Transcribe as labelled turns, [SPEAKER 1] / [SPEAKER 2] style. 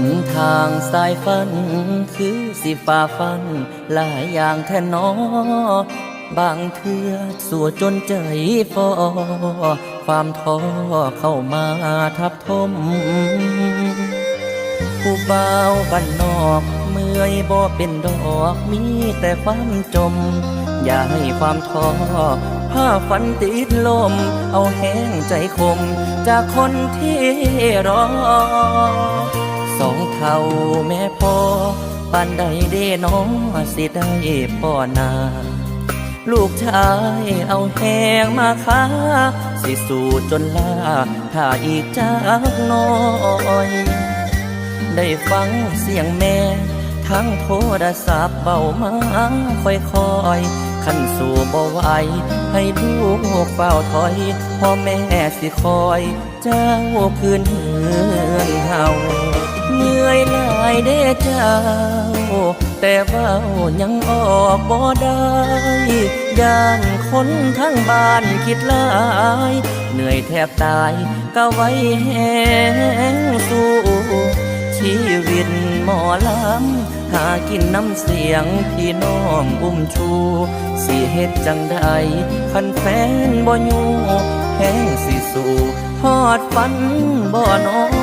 [SPEAKER 1] นทางสายฝัน คือสิฝ่าฟัน หลายอย่างแท่นอบางเทือสัวจนใจฟอความท้อเข้ามาทับทมผู้บ่าบ้านนอกเมื่อยบ่เป็นดอกมีแต่ความจม อย่าให้ความท้อผ้าฝันติดลม เอาแห้งใจคม จากคนที่รอสอง เท่าแม่พ่อปานใดเด้น้องสิได้พ่อนาลูกชายเอาแหงมาค้า สิสู่จนลาถ้าอีกจากน้อย ได้ฟังเสียงแม่ ทั้งโทรศัพท์เบามาค่อยๆขันสู่บ่ไหวให้ลูกเฝ้าถอย พ่อแม่สิคอย เจ้าคืนเฮือ นเฮาเหนื่อยหลายเด้เจ้า แต่เว่ายังออกบ่ได้ย่านคนทั้งบ้านคิดหลาย เหนื่อยแทบตายก็ไว้แหงสู้ชีวิตหมอลำหากินน้ำเสียงพี่น้องอุ้มชู สิเฮ็ดจังใดคันแฟนบ่อยู่แห้งสิสู่ฮอดฝันบ่นอ